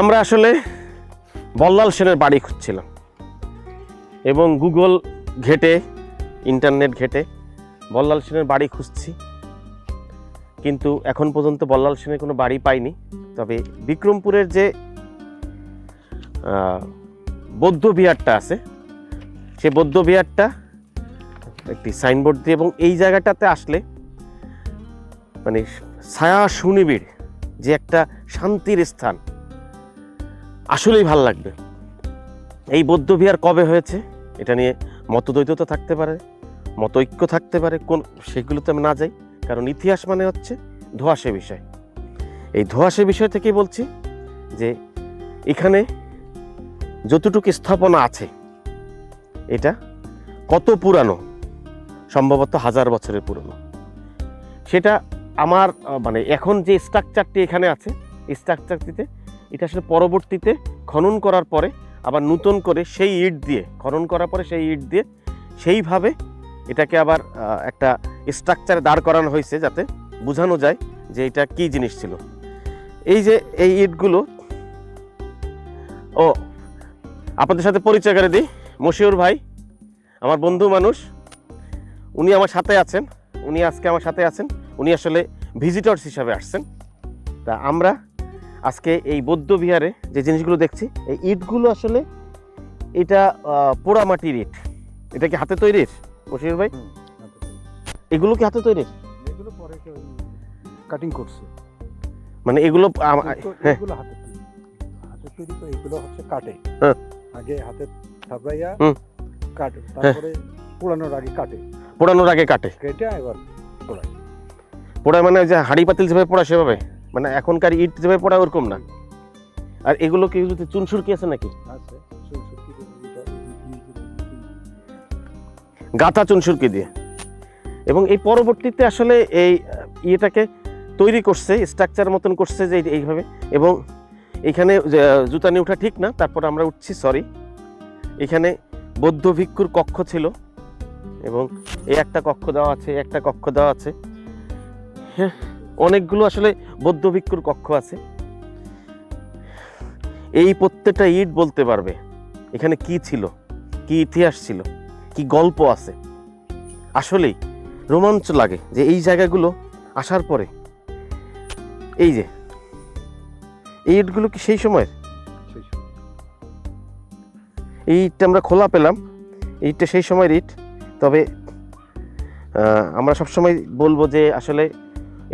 আমরা আসলে বল্লাল সেনের বাড়ি খুঁজছিলাম এবং গুগল ঘেটে, ইন্টারনেট ঘেটে বল্লাল সেনের বাড়ি খুঁজছি। কিন্তু এখন পর্যন্ত বল্লাল সেনের কোনো বাড়ি পাইনি। তবে বিক্রমপুরের যে বৌদ্ধ বিহারটা আছে, সে বৌদ্ধ বিহারটা একটি সাইনবোর্ড দিয়ে এবং এই জায়গাটাতে আসলে মানে ছায়া সুনিবিড় যে একটা শান্তির স্থান। আসলেই ভালো লাগবে। এই বৌদ্ধ বিহার কবে হয়েছে, এটা নিয়ে মতদ্বৈততা থাকতে পারে, মতৈক্য থাকতে পারে, কোন, সেগুলোতে আমি না যাই, কারণ ইতিহাস মানে হচ্ছে ধোঁয়াশে বিষয়। এই ধোঁয়াশে বিষয় থেকেই বলছি যে এখানে যতটুকু স্থাপনা আছে, এটা কত পুরানো, সম্ভবত হাজার বছরের পুরনো। সেটা আমার মানে এখন যে স্ট্রাকচারটি এখানে আছে স্ট্রাকচারটিতে এটা আসলে পরবর্তীতে খনন করার পরে, আবার নূতন করে সেই ইট দিয়ে, খনন করার পরে সেই ইট দিয়ে সেইভাবে এটাকে আবার একটা স্ট্রাকচারে দাঁড় করানো হয়েছে যাতে বোঝানো যায় যে এটা কি জিনিস ছিল। এই যে এই ইটগুলো, ও, আপনাদের সাথে পরিচয় করে দিই। মশিউর ভাই, আমার বন্ধু মানুষ, উনি আমার সাথে আছেন, উনি আজকে আমার সাথে আছেন, উনি আসলে ভিজিটর্স হিসাবে আসছেন। তা আমরা আজকে এই বৌদ্ধ বিহারে যে জিনিসগুলো দেখছি এই ইটগুলো আসলে এটা আহ, পোড়ামাটির ইট এটা কি হাতে তৈরির? মশিউর ভাই? এগুলো কি হাতে তৈরির? এগুলো পরে কাটিং করছে। মানে এগুলো এগুলো- হ্যাঁ। হাতে হাতে তৈরি করে এগুলো হচ্ছে কাটে হ্যাঁ। আগে হাতে থাবড়াইয়া কাটে তারপরে পোড়ানোর আগে কাটে। পোড়ানোর আগে কাটে। কেটে এবার পোড়ায়। পোড়ায় মানে যে হাড়ি পাতিল যেভাবে পোড়া সেভাবে? মানে এখনকার ইট যেভাবে পড়া ওরকম না। আর এগুলো কি চুনসুর কি আছে নাকি? গাঁথা চুনসুরকি দিয়ে? এবং এই পরবর্তীতে আসলে এই ইয়েটাকে তৈরি করছে স্ট্রাকচার মতন করছে যে এই- এইভাবে। এবং এখানে জুতা নিয়ে ওঠা ঠিক না তারপর আমরা উঠছি সরি এখানে বৌদ্ধ ভিক্ষুর কক্ষ ছিল। এবং এই একটা কক্ষ দেওয়া আছে একটা কক্ষ দেওয়া আছে। হ্যাঁ। অনেকগুলো আসলে বৌদ্ধ ভিক্ষুর কক্ষ আছে। এই প্রত্যেকটা ইট বলতে পারবে এখানে কি ছিল কি ইতিহাস ছিল কি গল্প আছে। আসলেই রোমাঞ্চ লাগে যে এই জায়গাগুলো আসার পরে এই যে এই ইটগুলো কি সেই সময়ের? এই ইটটা আমরা খোলা পেলাম ইটটা সেই সময়ের ইট। তবে আমরা সবসময় বলব যে আসলে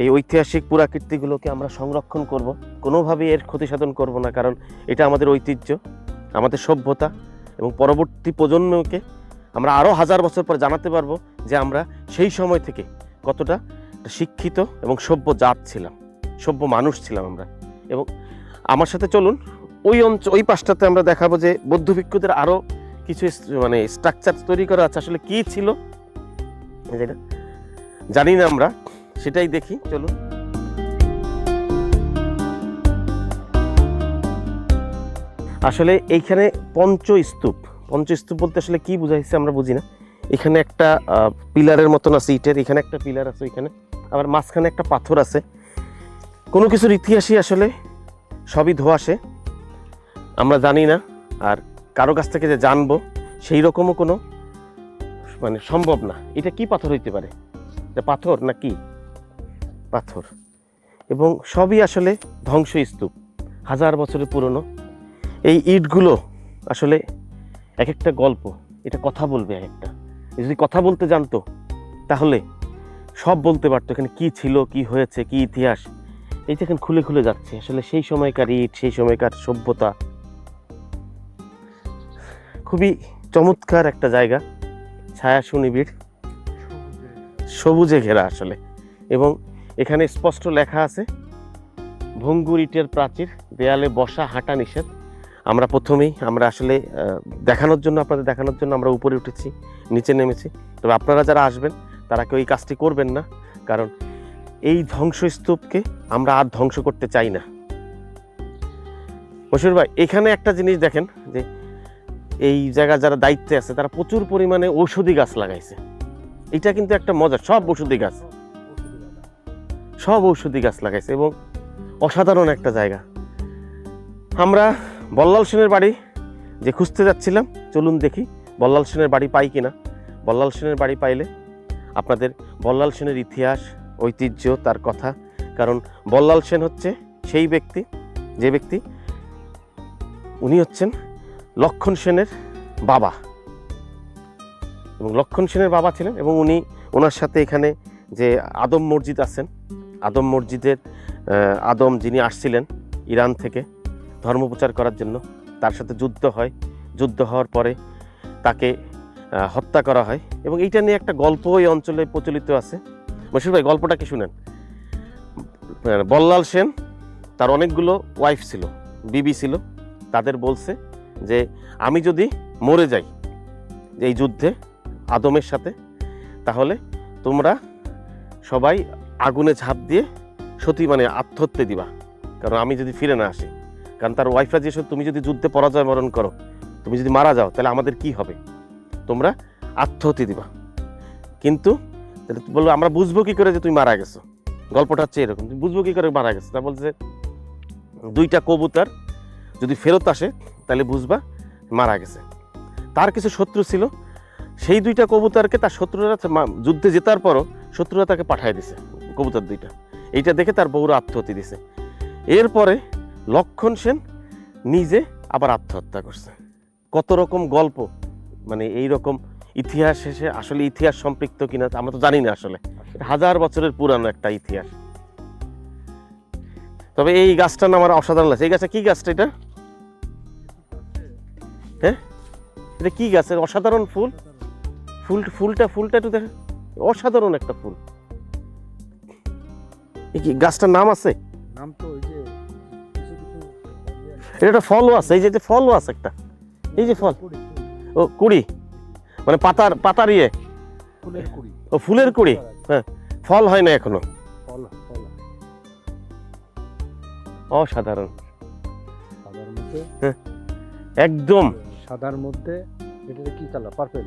এই ঐতিহাসিক পুরাকীর্তিগুলোকে আমরা সংরক্ষণ করব। কোনোভাবেই এর ক্ষতি সাধন করব না, কারণ এটা আমাদের ঐতিহ্য, আমাদের সভ্যতা এবং পরবর্তী প্রজন্মকে আমরা আরও হাজার বছর পর জানাতে পারব যে আমরা সেই সময় থেকে কতটা শিক্ষিত এবং সভ্য জাত ছিলাম, সভ্য মানুষ ছিলাম আমরা। এবং আমার সাথে চলুন, ওই অঞ্চল ওই পাশটাতে আমরা দেখাবো যে বৌদ্ধ ভিক্ষুদের আরও কিছু মানে স্ট্রাকচার তৈরি করা আছে। আসলে কী ছিল? যেটা জানি না আমরা। সেটাই দেখি, চলুন। আসলে এইখানে পঞ্চস্তূপ পঞ্চস্তূপ বলতে আসলে কি বুঝাইছে আমরা বুঝি না এখানে একটা পিলারের মতন আছে ইটের, এখানে একটা পিলার আছে এখানে আবার মাঝখানে একটা পাথর আছে। কোনো কিছুর ইতিহাসই আসলে সবই ধোয়াশে আমরা জানি না, আর কারও কাছ থেকে যে জানব, সেই রকমও কোনো মানে সম্ভব না। এটা কি পাথর হইতে পারে? পাথর না কি? পাথর। এবং সবই আসলে ধ্বংসস্তূপ, হাজার বছরের পুরনো। এই ইটগুলো আসলে এক একটা গল্প, এটা কথা বলবে এক একটা যদি কথা বলতে জানতো, তাহলে সব বলতে পারতো এখানে কি ছিল, কি হয়েছে, কি ইতিহাস। এই এখানে খুলে খুলে যাচ্ছে, আসলে সেই সময়কার ইট, সেই সময়কার সভ্যতা। খুবই চমৎকার একটা জায়গা, ছায়া সুনিবিড়। সবুজে ঘেরা আসলে। এবং এখানে স্পষ্ট লেখা আছে, ভঙ্গুর ইটের প্রাচীর, দেয়ালে বসা হাঁটা নিষেধ। আমরা প্রথমেই, আমরা আসলে দেখানোর জন্য, আপনাদের দেখানোর জন্য আমরা উপরে উঠেছি, নিচে নেমেছি। তবে আপনারা যারা আসবেন, তারা কেউ এই কাজটি করবেন না, কারণ এই ধ্বংসস্তূপকে আমরা আর ধ্বংস করতে চাই না। মশুর ভাই, এখানে একটা জিনিস দেখেন, যে এই জায়গা যারা দায়িত্বে আছে, তারা প্রচুর পরিমাণে ঔষধি গাছ লাগাইছে। এটা কিন্তু একটা মজা, সব ঔষধি গাছ। সব ঔষধি গাছ লাগাইছে এবং অসাধারণ একটা জায়গা। আমরা বল্লাল সেনের বাড়ি যে খুঁজতে যাচ্ছিলাম, চলুন দেখি বল্লাল সেনের বাড়ি পাই কিনা। বল্লাল সেনের বাড়ি পাইলে আপনাদের বল্লাল সেনের ইতিহাস, ঐতিহ্য, তার কথা, কারণ বল্লাল সেন হচ্ছে সেই ব্যক্তি, যে ব্যক্তি উনি হচ্ছেন লক্ষণ সেনের বাবা। এবং লক্ষণ সেনের বাবা ছিলেন এবং উনি ওনার সাথে এখানে যে আদম মসজিদ আছেন আদম মসজিদের আদম যিনি আসছিলেন ইরান থেকে ধর্মপ্রচার করার জন্য, তার সাথে যুদ্ধ হয়। যুদ্ধ হওয়ার পরে তাকে হত্যা করা হয় এবং এইটা নিয়ে একটা গল্প এই অঞ্চলে প্রচলিত আছে। বসির ভাই, গল্পটা কি শুনেন? বল্লাল সেন, তার অনেকগুলো ওয়াইফ ছিল, বিবি ছিল। তাদের বলছে যে, আমি যদি মরে যাই এই যুদ্ধে আদমের সাথে, তাহলে তোমরা সবাই আগুনে ঝাঁপ দিয়ে সতী মানে আত্মহত্যা দিবা। কারণ আমি যদি ফিরে না আসি, কারণ তার ওয়াইফরা যে তুমি যদি যুদ্ধে পরাজয় বরণ করো, তুমি যদি মারা যাও, তাহলে আমাদের কি হবে? তোমরা আত্মহত্যা দিবা। কিন্তু বলল আমরা বুঝব কি করে যে তুমি মারা গেছো? গল্পটা হচ্ছে এরকম, তুমি বুঝব কি করে মারা গেছো? তা বলছে, দুইটা কবুতর যদি ফেরত আসে, তাহলে বুঝবা মারা গেছে। তার কিছু শত্রু ছিল, সেই দুইটা কবুতরকে তার শত্রুরা যুদ্ধে জেতার পরও শত্রুরা তাকে পাঠিয়ে দিছে। কবুতর দুইটা। এইটা দেখে তার বউরা আত্মহত্যা দিছে। এরপরে লক্ষণ সেন নিজে আবার আত্মহত্যা করছে। কত রকম গল্প মানে এই রকম ইতিহাস এসে আসলে ইতিহাস সম্পৃক্ত কিনা আমরা তো জানি না আসলে। হাজার বছরের পুরানো একটা ইতিহাস। তবে এই গাছটার নাম আমার অসাধারণ লাগছে। এই গাছটা কি গাছটা এটা? হ্যাঁ? এটা কি গাছের অসাধারণ ফুল। ফুল, ফুলটা ফুলটা একটু দেখ অসাধারণ একটা ফুল। কি গাছটার নাম আছে? নাম তো ওই যে এটা একটা ফলও আছে এই যে ফলও আছে একটা। এই যে ফল। ও কুড়ি? মানে পাতার পাতার ইয়ে? ফুলের কুড়ি। ও ফুলের কুড়ি? ফল হয় না এখনও? ফল ফল। অসাধারণ। সাদার মধ্যে? একদম। সাদার মধ্যে এটা কি কালার? পার্পেল?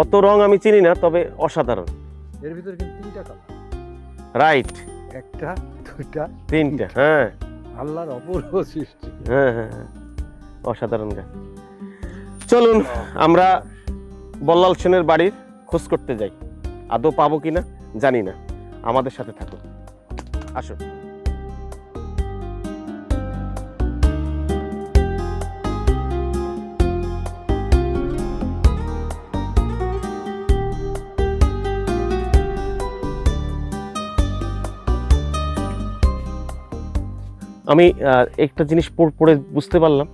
অত রং আমি চিনি না তবে অসাধারণ। এর ভিতরে কিন্তু তিনটা কালার। রাইট একটা দুইটা তিনটা হ্যাঁ। আল্লাহর অপূর্ব সৃষ্টি। হ্যাঁ হ্যাঁ হ্যাঁ। অসাধারণ গাছ চলুন আমরা বল্লাল সেনের বাড়ির খোঁজ করতে যাই। আদৌ পাবো কিনা জানি না। আমাদের সাথে থাকুন। আসুন। আমি একটা জিনিস পড়- বুঝতে পারলাম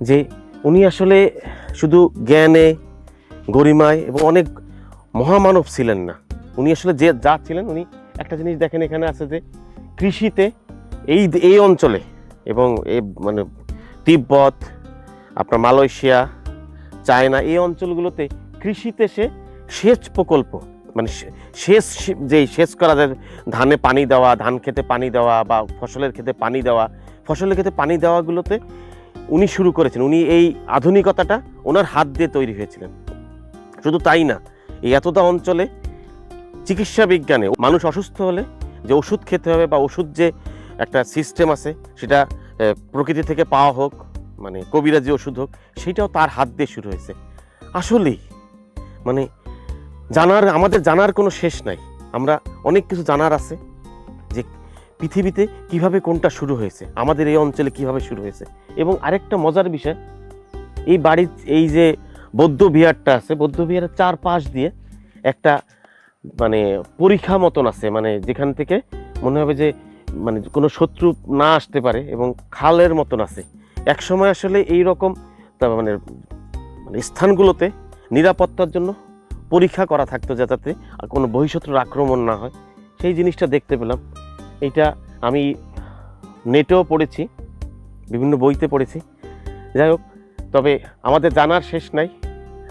যে উনি আসলে শুধু জ্ঞানে গরিমায় এবং অনেক মহামানব ছিলেন না। উনি আসলে যে যা ছিলেন, উনি একটা জিনিস দেখেন এখানে আছে যে কৃষিতে এই এই অঞ্চলে এবং এ মানে তিব্বত, আপনার মালয়েশিয়া, চায়না এই অঞ্চলগুলোতে কৃষিতে সে সেচ প্রকল্প মানে সেচ যে সেচ করা যায়, ধানে পানি দেওয়া, ধান খেতে পানি দেওয়া বা ফসলের ক্ষেতে পানি দেওয়া, ফসলের ক্ষেতে পানি দেওয়াগুলোতে উনি শুরু করেছেন। উনি এই আধুনিকতাটা ওনার হাত দিয়ে তৈরি হয়েছিলেন। শুধু তাই না, এই এতটা অঞ্চলে চিকিৎসা বিজ্ঞানে মানুষ অসুস্থ হলে যে ওষুধ খেতে হবে বা ওষুধ যে একটা সিস্টেম আছে, সেটা প্রকৃতি থেকে পাওয়া হোক মানে কবিরাজি ওষুধ হোক, সেটাও তার হাত দিয়ে শুরু হয়েছে। আসলেই মানে জানার, আমাদের জানার কোনো শেষ নাই। আমরা অনেক কিছু জানার আছে যে পৃথিবীতে কীভাবে কোনটা শুরু হয়েছে, আমাদের এই অঞ্চলে কীভাবে শুরু হয়েছে। এবং আরেকটা মজার বিষয়, এই বাড়ির, এই যে বৌদ্ধ বিহারটা আছে, বৌদ্ধ বিহারের চার পাশ দিয়ে একটা মানে পরীক্ষা মতন আছে মানে যেখান থেকে মনে হবে যে মানে কোনো শত্রু না আসতে পারে এবং খালের মতন আছে। এক সময় আসলে এই রকম মানে মানে স্থানগুলোতে নিরাপত্তার জন্য পরীক্ষা করা থাকতো যাতে আর কোনো বহিঃশত্রুর আক্রমণ না হয়। সেই জিনিসটা দেখতে পেলাম। এইটা আমি নেটেও পড়েছি, বিভিন্ন বইতে পড়েছি। যাই হোক, তবে আমাদের জানার শেষ নাই।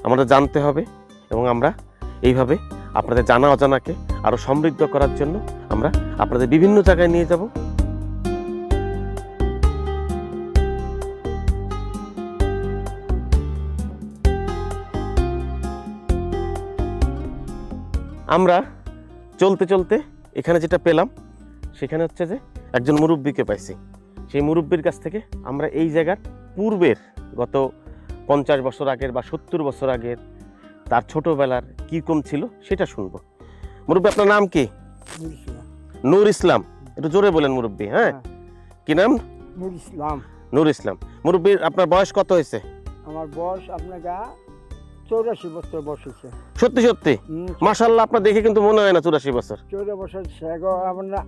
আমাদের জানতে হবে এবং আমরা এইভাবে আপনাদের জানা অজানাকে আরও সমৃদ্ধ করার জন্য আমরা আপনাদের বিভিন্ন জায়গায় নিয়ে যাব। আমরা চলতে চলতে এখানে যেটা পেলাম সেখানে হচ্ছে যে একজন মুরব্বীকে পাইছি। সেই মুরব্বীর কাছ থেকে আমরা এই জায়গার পূর্বের গত পঞ্চাশ বছর আগের বা সত্তর বছর আগের তার ছোটবেলার কীরকম ছিল সেটা শুনব। মুরব্বী আপনার নাম কি? নুর ইসলাম। একটু জোরে বলেন মুরব্বী হ্যাঁ? হ্যাঁ। কি নাম? নুর ইসলাম। নূর ইসলাম। মুরব্বীর আপনার বয়স কত হয়েছে? আমার বয়স আপনাকে চৌরাশি বছর বসেছে। সত্যি সত্যি? মাসাল্লাহ আপনার দেখে কিন্তু মনে হয় না চুরাশি বছর। চৌদ্দ বছর সেগ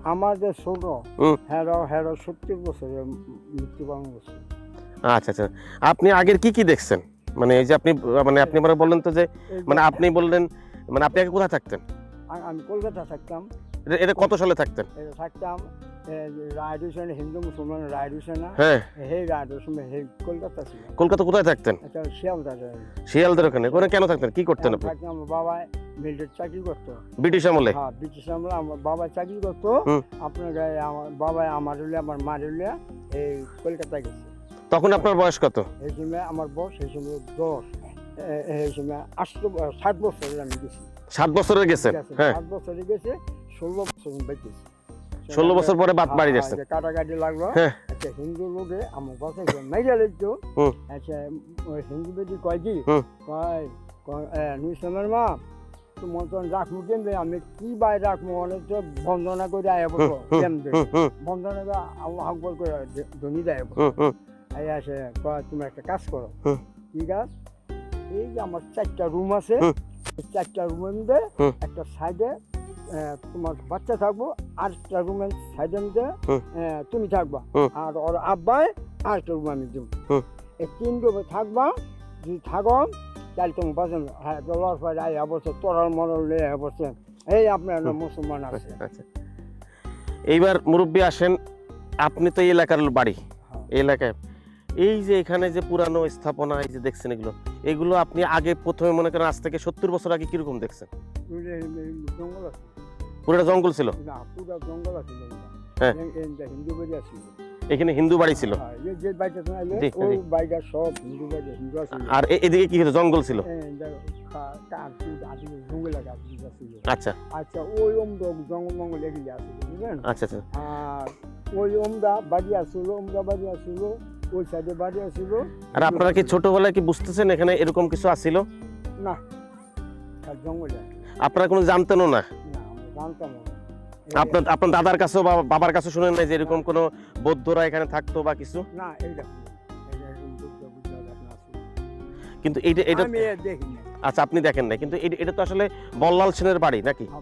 আমার যে ছোট হুম। হ্যারো হ্যারো সত্তর বছরে মৃত্যুবরণ করছে আচ্ছা আচ্ছা। আপনি আগের কি কি দেখছেন? মানে এই যে আপনি মানে আপনি আমরা বললেন তো যে মানে আপনি বললেন মানে আপনি আগে কোথায় থাকতেন? আমি কলকাতা থাকতাম। এটা- এটা কত সালে থাকতেন? এটা থাকতাম রায় হোসেন হিন্দু মুসলমান রায় হোসেন হ্যাঁ। সেই রায় হোসেন সেই কলকাতা ছিল। কলকাতা কোথায় থাকতেন? এটা শিয়ালদা শিয়ালদের ওখানে। ওখানে কেন থাকতেন? কি করতেন আপনি? আমার বাবা মিলিটারি চাকরি করতো। ব্রিটিশ আমলে? হ্যাঁ ব্রিটিশ আমলে আমার বাবা চাকরি করতো। আপনার আমার বাবা আমার হলে আমার মা হলে এই কলকাতায় গেছে। তখন আপনার বয়স কত? এই সময় আমার বয়স সেই সময় দশ। এই সময় আটশো ষাট বছরের আমি গেছি। বছরের গেছেন? গেছে, হ্যাঁ। সাত বছরে গেছে ষোলো বছর বেঁচেছি ষোলো বছর পরে বাদ বাড়ি গেছেন কাটাকাটি লাগল হ্যাঁ। আচ্ছা হিন্দু লোকে আমার কথা মেজা লিখতো। আচ্ছা হিন্দু বেটি কয় কি। কয় এ, মা তোমার রাখব কেমবে আমি কি বাই রাখব? অনেক তো বন্দনা করে আয় কেমবে বন্দনা করে আল্লাহ আকবর করে ধনী দেয় এই আসে কয় তুমি একটা কাজ করো। কি কাজ? এই যে আমার চারটা রুম আছে চারটা রুমের মধ্যে একটা সাইডে তোমার বাচ্চা থাকব আর একটা সাইডের মধ্যে তুমি থাকবা। আর ওর আব্বাই আর একটা রুম আমি দিব। এই তিন রুমে থাকবা যদি থাকো তাহলে তুমি বাঁচেন হ্যাঁ দলার পরে আই অবস্থা তোরার মরল লে অবস্থা এই আপনার মুসলমান আছে। আচ্ছা এইবার মুরব্বী আসেন আপনি তো এই এলাকার বাড়ি। হ্যাঁ। এই এলাকায়। এই যে এখানে যে পুরানো স্থাপনা এই যে দেখছেন এগুলো এগুলো আপনি আগে প্রথমে মনে করেন আজ থেকে সত্তর বছর আগে কীরকম দেখছেন? জঙ্গল আছে। পুরোটা জঙ্গল ছিল? না পুরো জঙ্গল আছে হ্যাঁ। হিন্দু বাড়ি এখানে হিন্দু বাড়ি ছিল? হ্যাঁ, যে বাড়িটা শোনাইলে ওই বাড়িটা সব হিন্দু বাড়ি হিন্দু আর এদিকে কি জঙ্গল ছিল? আছে ছিল। আচ্ছা। আচ্ছা ওই জঙ্গল মঙ্গল এগুলি আছে বুঝলেন? আচ্ছা আচ্ছা। আর ওই বাড়ি বাড়ি ওই সাইডে বাড়ি আর আপনারা কি ছোটবেলায় কি বুঝতেছেন এখানে এরকম কিছু আসিল না আর জঙ্গলে আপনারা কোনো জানতেনও না। আপনার আপনার দাদার কাছেও বা বাবার কাছে শুনেন নাই যে এরকম কোনো বৌদ্ধরা এখানে থাকতো বা কিছু? না। কিন্তু এটা এটা আচ্ছা আপনি দেখেন না কিন্তু এটা- তো আসলে বল্লাল সেনের বাড়ি নাকি? হ্যাঁ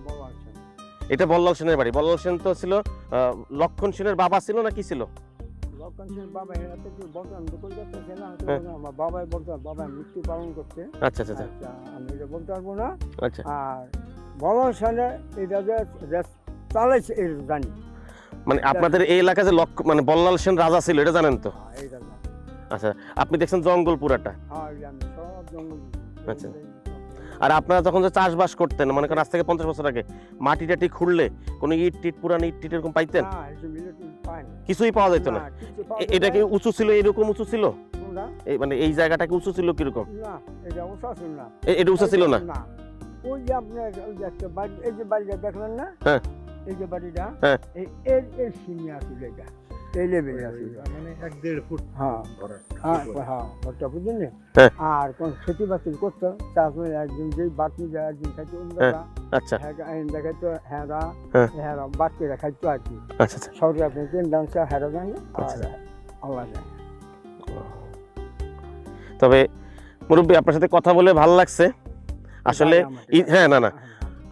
এটা বল্লাল সেনের বাড়ি। বল্লাল সেন তো ছিল লক্ষণ সেনের বাবা ছিল না কি ছিল? বাবা হ্যাঁ। বাবা মৃত্যু পালন আচ্ছা আচ্ছা আচ্ছা। আচ্ছা আমি বলতে পারব না। আচ্ছা। আর সালে এটা যে চালাইছে জানি। মানে আপনাদের এই এলাকায় যে লক্ষ মানে বল্লাল সেন রাজা ছিল এটা জানেন তো? হ্যাঁ, আচ্ছা আপনি দেখছেন জঙ্গল পুরাটা? হ্যাঁ জঙ্গল আচ্ছা। আর আপনারা যখন যে চাষবাস করতেন মানে আজ থেকে পঞ্চাশ বছর আগে মাটি টাটি খুঁড়লে কোনো ইট টিট পুরান ইট টিট এরকম পাইতেন। কিছুই পাওয়া যেত না। এটা কি উঁচু ছিল এরকম উঁচু ছিল? মানে এই জায়গাটা কি উঁচু ছিল কীরকম? এটা উঁচা ছিল না। ওই যে আপনার ওই যে একটা বাড়ি এই যে বাড়িটা দেখলেন না? হ্যাঁ। এই যে বাড়িটা? হ্যাঁ। এই এর এর আসলে এটা এই লেভেলে আসলে মানে এক দেড় ফুট হ্যাঁ। হ্যাঁ হ্যাঁ ওটা বুঝলেন হ্যাঁ। আর কোন খেতি বাতি করতো তারপরে একজন যেই বাতি যায় একজন খাইতো আচ্ছা। দেখাইতো হ্যাঁরা হ্যাঁ। হ্যাঁরা খাইতো আর কি। আচ্ছা আচ্ছা। সরকার আপনি তিন ডান্সা হ্যাঁরা জানি আচ্ছা। আল্লাহ জানে। তবে মুরব্বী আপনার সাথে কথা বলে ভালো লাগছে। আসলে হ্যাঁ না না।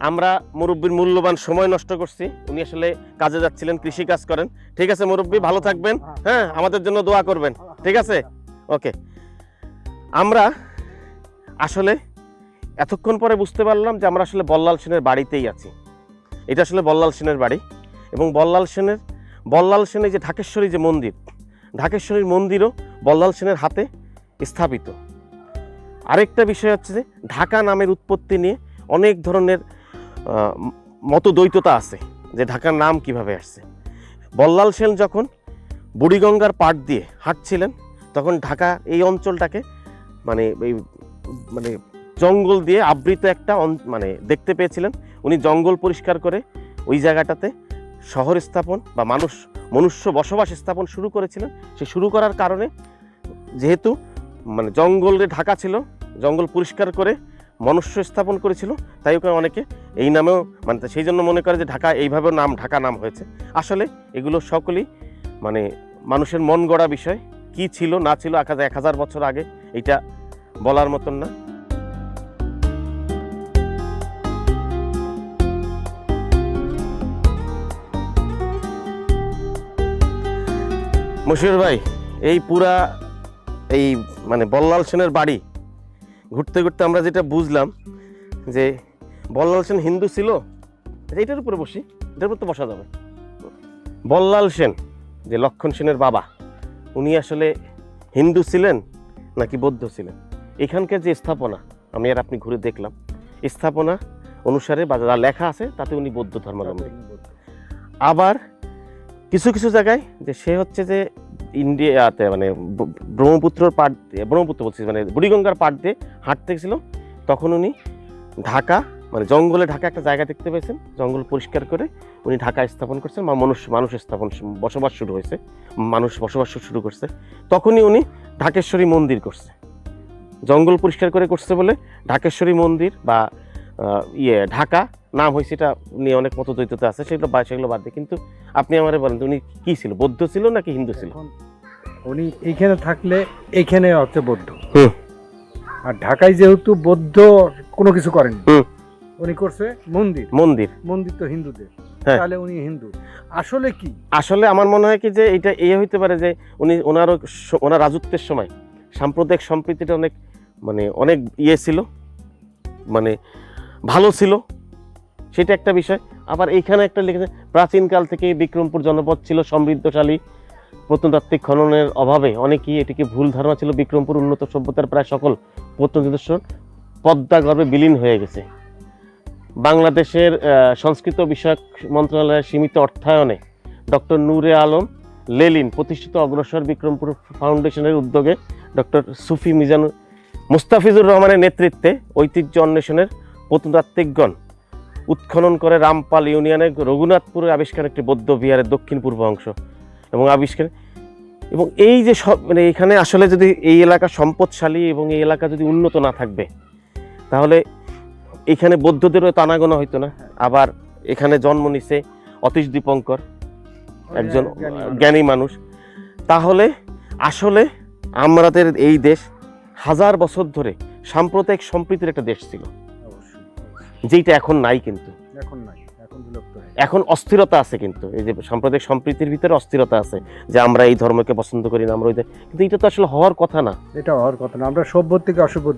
আমরা মুরব্বীর মূল্যবান সময় নষ্ট করছি। উনি আসলে কাজে যাচ্ছিলেন কৃষি কাজ করেন। ঠিক আছে মুরব্বী ভালো থাকবেন। হ্যাঁ আমাদের জন্য দোয়া করবেন। ঠিক আছে? ওকে। আমরা আসলে এতক্ষণ পরে বুঝতে পারলাম যে আমরা আসলে বল্লাল সেনের বাড়িতেই আছি। এটা আসলে বল্লাল সেনের বাড়ি এবং বল্লাল সেনের বল্লাল সেনের যে ঢাকেশ্বরী যে মন্দির ঢাকেশ্বরীর মন্দিরও বল্লাল সেনের হাতে স্থাপিত। আরেকটা বিষয় হচ্ছে যে ঢাকা নামের উৎপত্তি নিয়ে অনেক ধরনের মতদ্বৈততা আছে যে ঢাকার নাম কীভাবে আসছে। বল্লাল সেন যখন বুড়িগঙ্গার পাড় দিয়ে হাঁটছিলেন, তখন ঢাকা এই অঞ্চলটাকে মানে এই মানে জঙ্গল দিয়ে আবৃত একটা মানে দেখতে পেয়েছিলেন। উনি জঙ্গল পরিষ্কার করে ওই জায়গাটাতে শহর স্থাপন বা মানুষ, মনুষ্য বসবাস স্থাপন শুরু করেছিলেন। সে শুরু করার কারণে যেহেতু মানে জঙ্গলে ঢাকা ছিল, জঙ্গল পরিষ্কার করে মনুষ্য স্থাপন করেছিল, তাই ওখানে অনেকে এই নামেও মানে সেই জন্য মনে করে যে ঢাকা এইভাবেও নাম, ঢাকা নাম হয়েছে। আসলে এগুলো সকলেই মানে মানুষের মন গড়া বিষয়, কি ছিল, না ছিল এক হাজার বছর আগে এটা বলার মতন না। মশিউর ভাই, এই পুরা এই মানে বল্লাল সেনের বাড়ি। ঘুরতে ঘুরতে আমরা যেটা বুঝলাম যে বল্লাল সেন হিন্দু ছিল আচ্ছা, এইটার উপরে বসি এটার উপর তো বসা যাবে। বল্লাল সেন যে লক্ষণ সেনের বাবা উনি আসলে হিন্দু ছিলেন নাকি বৌদ্ধ ছিলেন? এখানকার যে স্থাপনা আমি আর আপনি ঘুরে দেখলাম স্থাপনা অনুসারে বা যা লেখা আছে তাতে উনি বৌদ্ধ ধর্মাবলম্বী। আবার কিছু কিছু জায়গায় যে সে হচ্ছে যে ইন্ডিয়াতে মানে ব্রহ্মপুত্রর পাড় দিয়ে, ব্রহ্মপুত্র বলছি মানে বুড়িগঙ্গার পাড় দিয়ে হাঁটতে গেছিল তখন উনি ঢাকা মানে জঙ্গলে ঢাকা একটা জায়গা দেখতে পেয়েছেন। জঙ্গল পরিষ্কার করে উনি ঢাকা স্থাপন করছেন। মানুষ মানুষ স্থাপন বসবাস শুরু হয়েছে। মানুষ বসবাস শুরু করছে। তখনই উনি ঢাকেশ্বরী মন্দির করছে। জঙ্গল পরিষ্কার করে করছে বলে ঢাকেশ্বরী মন্দির বা ইয়ে ঢাকা নাম হয়েছে এটা নিয়ে অনেক মতদ্বৈততা আছে সেগুলো বা সেগুলো বাদ দিয়ে কিন্তু আপনি আমারে বলেন উনি কি ছিল বৌদ্ধ ছিল নাকি হিন্দু ছিল? উনি এইখানে থাকলে এইখানে হচ্ছে বৌদ্ধ। হুম। আর ঢাকায় যেহেতু বৌদ্ধ কোনো কিছু করেন উনি করছে মন্দির। মন্দির। মন্দির তো হিন্দুদের। হ্যাঁ। তাহলে উনি হিন্দু। আসলে কি? আসলে আমার মনে হয় কি যে এটা এই হইতে পারে যে উনি ওনারও স- ওনার রাজত্বের সময় সাম্প্রদায়িক সম্প্রীতিটা অনেক মানে অনেক ইয়ে ছিল মানে ভালো ছিল সেটা একটা বিষয়। আবার এইখানে একটা লিখেছে, প্রাচীনকাল থেকে বিক্রমপুর জনপদ ছিল সমৃদ্ধশালী। প্রত্নতাত্ত্বিক খননের অভাবে অনেকেই এটিকে ভুল ধারণা ছিল। বিক্রমপুর উন্নত সভ্যতার প্রায় সকল প্রত্ননিদর্শন পদ্মা গর্ভে বিলীন হয়ে গেছে। বাংলাদেশের সংস্কৃত বিষয়ক মন্ত্রণালয়ের সীমিত অর্থায়নে ডক্টর নূরে আলম লেলিন প্রতিষ্ঠিত অগ্রসর বিক্রমপুর ফাউন্ডেশনের উদ্যোগে ডক্টর সুফি মিজান মুস্তাফিজুর রহমানের নেতৃত্বে ঐতিহ্য অন্বেষণের প্রত্নতাত্ত্বিকগণ উৎখনন করে রামপাল ইউনিয়নের রঘুনাথপুরে আবিষ্কার একটি বৌদ্ধ বিহারের দক্ষিণ পূর্ব অংশ এবং আবিষ্কার এবং এই যে সব মানে এখানে আসলে যদি এই এলাকা সম্পদশালী এবং এই এলাকা যদি উন্নত না থাকবে তাহলে এখানে বৌদ্ধদেরও তানাগোনা হইতো না। আবার এখানে জন্ম নিছে অতীশ দীপঙ্কর একজন জ্ঞানী মানুষ। তাহলে আসলে আমাদের এই দেশ হাজার বছর ধরে সাম্প্রদায়িক সম্প্রীতির একটা দেশ ছিল। যেটা এখন নাই কিন্তু। এখন নাই এখন অস্থিরতা আছে কিন্তু এই যে সাম্প্রদায়িক সম্প্রীতির ভিতরে অস্থিরতা আছে যে আমরা এই ধর্মকে পছন্দ করি না আমরা ওই কিন্তু এটা তো আসলে হওয়ার কথা না। এটা হওয়ার কথা না আমরা সভ্য থেকে অসভ্য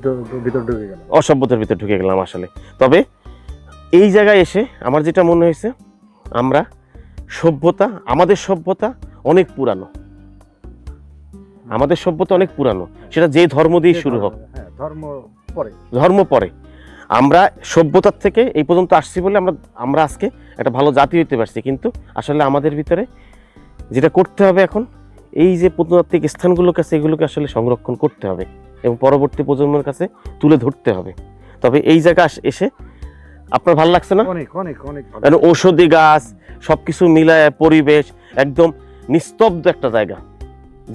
ভিতর ঢুকে গেলাম। অসভ্যতার ভিতরে ঢুকে গেলাম আসলে। তবে এই জায়গায় এসে আমার যেটা মনে হয়েছে আমরা সভ্যতা আমাদের সভ্যতা অনেক পুরানো। আমাদের সভ্যতা অনেক পুরানো। সেটা যে ধর্ম দিয়ে শুরু হোক। হ্যাঁ ধর্ম পরে। ধর্ম পরে। আমরা সভ্যতার থেকে এই পর্যন্ত আসছি বলে আমরা আমরা আজকে একটা ভালো জাতি হইতে পারছি। কিন্তু আসলে আমাদের ভিতরে যেটা করতে হবে এখন এই যে প্রত্নতাত্ত্বিক স্থানগুলোর কাছে এগুলোকে আসলে সংরক্ষণ করতে হবে এবং পরবর্তী প্রজন্মের কাছে তুলে ধরতে হবে। তবে এই জায়গা এসে আপনার ভালো লাগছে না? অনেক অনেক অনেক ঔষধি গাছ সবকিছু মিলায় পরিবেশ একদম নিস্তব্ধ একটা জায়গা।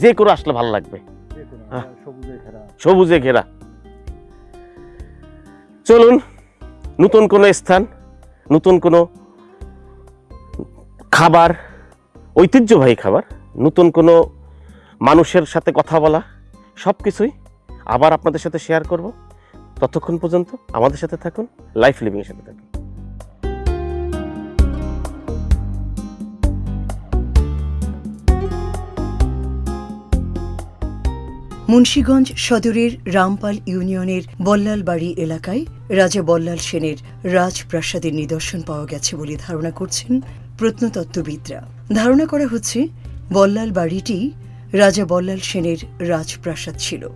যে করে আসলে ভালো লাগবে। সবুজে ঘেরা। সবুজে ঘেরা। চলুন, নতুন কোনো স্থান, নতুন কোনো খাবার, ঐতিহ্যবাহী খাবার, নতুন কোনো মানুষের সাথে কথা বলা সব কিছুই আবার আপনাদের সাথে শেয়ার করব। ততক্ষণ পর্যন্ত আমাদের সাথে থাকুন লাইফ লিভিংয়ের সাথে থাকুন। মুন্সীগঞ্জ সদরের রামপাল ইউনিয়নের বল্লালবাড়ি এলাকায় রাজা বল্লাল সেনের রাজপ্রাসাদের নিদর্শন পাওয়া গেছে বলে ধারণা করছেন প্রত্নতত্ত্ববিদরা। ধারণা করা হচ্ছে বল্লাল বাড়িটি রাজা বল্লাল সেনের রাজপ্রাসাদ ছিল।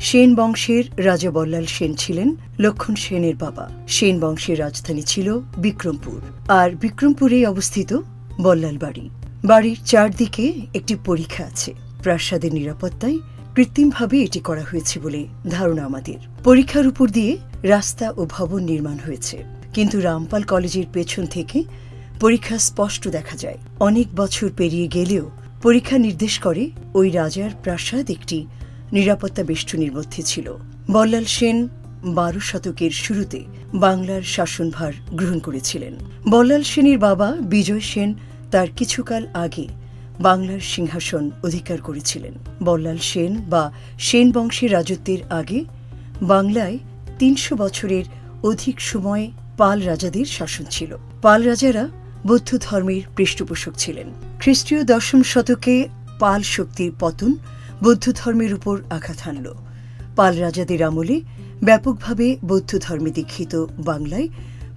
সেন বংশের রাজা বল্লাল সেন ছিলেন লক্ষণ সেনের বাবা। সেন বংশের রাজধানী ছিল বিক্রমপুর আর বিক্রমপুরেই অবস্থিত বল্লাল বাড়ি বাড়ির চারদিকে একটি পরীক্ষা আছে। প্রাসাদের নিরাপত্তায় কৃত্রিমভাবে এটি করা হয়েছে বলে ধারণা আমাদের। পরীক্ষার উপর দিয়ে রাস্তা ও ভবন নির্মাণ হয়েছে। কিন্তু রামপাল কলেজের পেছন থেকে পরীক্ষা স্পষ্ট দেখা যায়। অনেক বছর পেরিয়ে গেলেও পরীক্ষা নির্দেশ করে ওই রাজার প্রাসাদ একটি নিরাপত্তা বেষ্টনীর মধ্যে ছিল। বল্লাল সেন বারো শতকের শুরুতে বাংলার শাসনভার গ্রহণ করেছিলেন। বল্লাল সেনের বাবা বিজয় সেন তার কিছুকাল আগে বাংলার সিংহাসন অধিকার করেছিলেন। বল্লাল সেন বা সেন বংশের রাজত্বের আগে বাংলায় তিনশো বছরের অধিক সময় পাল রাজাদের শাসন ছিল। পাল রাজারা বৌদ্ধ ধর্মের পৃষ্ঠপোষক ছিলেন। খ্রিস্টীয় দশম শতকে পাল শক্তির পতন বৌদ্ধ ধর্মের উপর আঘাত হানল। পাল রাজাদের আমলে ব্যাপকভাবে বৌদ্ধ ধর্মে দীক্ষিত বাংলায়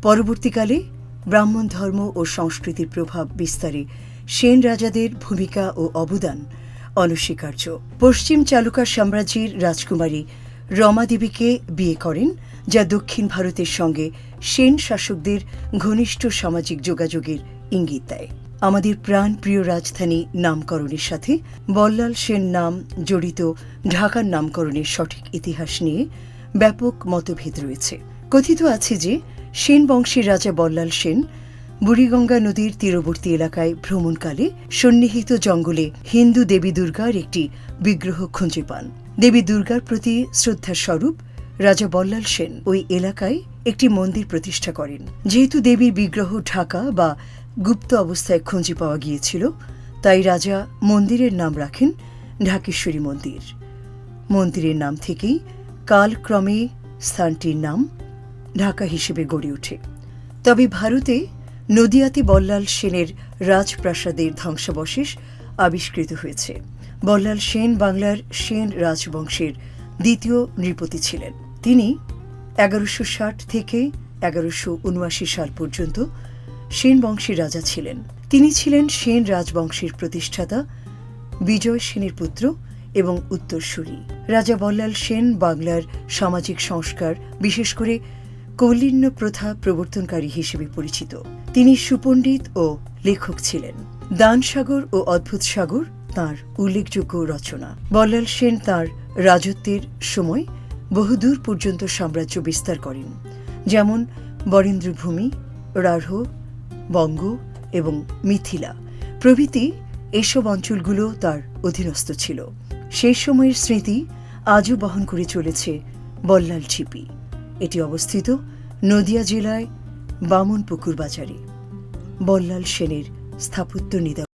পরবর্তীকালে ব্রাহ্মণ ধর্ম ও সংস্কৃতির প্রভাব বিস্তারে সেন রাজাদের ভূমিকা ও অবদান অনস্বীকার্য। পশ্চিম চালুকা সাম্রাজ্যের রাজকুমারী রমা দেবীকে বিয়ে করেন, যা দক্ষিণ ভারতের সঙ্গে সেন শাসকদের ঘনিষ্ঠ সামাজিক যোগাযোগের ইঙ্গিত দেয়। আমাদের প্রাণ প্রিয় রাজধানী নামকরণের সাথে বল্লাল সেন নাম জড়িত ঢাকার নামকরণের সঠিক ইতিহাস নিয়ে ব্যাপক মতভেদ রয়েছে। কথিত আছে যে, সেন বংশের রাজা বল্লাল সেন বুড়িগঙ্গা নদীর তীরবর্তী এলাকায় ভ্রমণকালে সন্নিহিত জঙ্গলে হিন্দু দেবী দুর্গার একটি বিগ্রহ খুঁজে পান। দেবী দুর্গার প্রতি শ্রদ্ধাস্বরূপ রাজা বল্লাল সেন ওই এলাকায় একটি মন্দির প্রতিষ্ঠা করেন। যেহেতু দেবীর বিগ্রহ ঢাকা বা গুপ্ত অবস্থায় খুঁজে পাওয়া গিয়েছিল, তাই রাজা মন্দিরের নাম রাখেন ঢাকেশ্বরী মন্দির। মন্দিরের নাম থেকেই কালক্রমে স্থানটির নাম ঢাকা হিসেবে গড়ে ওঠে। তবে ভারতে নদিয়াতে বল্লাল সেনের রাজপ্রাসাদের ধ্বংসাবশেষ আবিষ্কৃত হয়েছে। বল্লাল সেন বাংলার সেন রাজবংশের দ্বিতীয় নৃপতি ছিলেন। তিনি এগারোশো ষাট থেকে এগারোশো উনআশি সাল পর্যন্ত সেন বংশের রাজা ছিলেন। তিনি ছিলেন সেন রাজবংশের প্রতিষ্ঠাতা, বিজয় সেনের পুত্র এবং উত্তরসূরি। রাজা বল্লাল সেন বাংলার সামাজিক সংস্কার, বিশেষ করে কৌলিন্য প্রথা প্রবর্তনকারী হিসেবে পরিচিত। তিনি সুপণ্ডিত ও লেখক ছিলেন। দানসাগর ও অদ্ভুত সাগর তাঁর উল্লেখযোগ্য রচনা। বল্লাল সেন তাঁর রাজত্বের সময় বহুদূর পর্যন্ত সাম্রাজ্য বিস্তার করেন। যেমন বরেন্দ্রভূমি, রাঢ়, বঙ্গ এবং মিথিলা। প্রভৃতি এসব অঞ্চলগুলো তার অধীনস্থ ছিল। সেই সময়ের স্মৃতি আজও বহন করে চলেছে বল্লাল ছিপি এটি অবস্থিত নদিয়া জেলায় বামনপুকুর বাজারে। বল্লাল সেনের স্থাপত্য নিদর্শন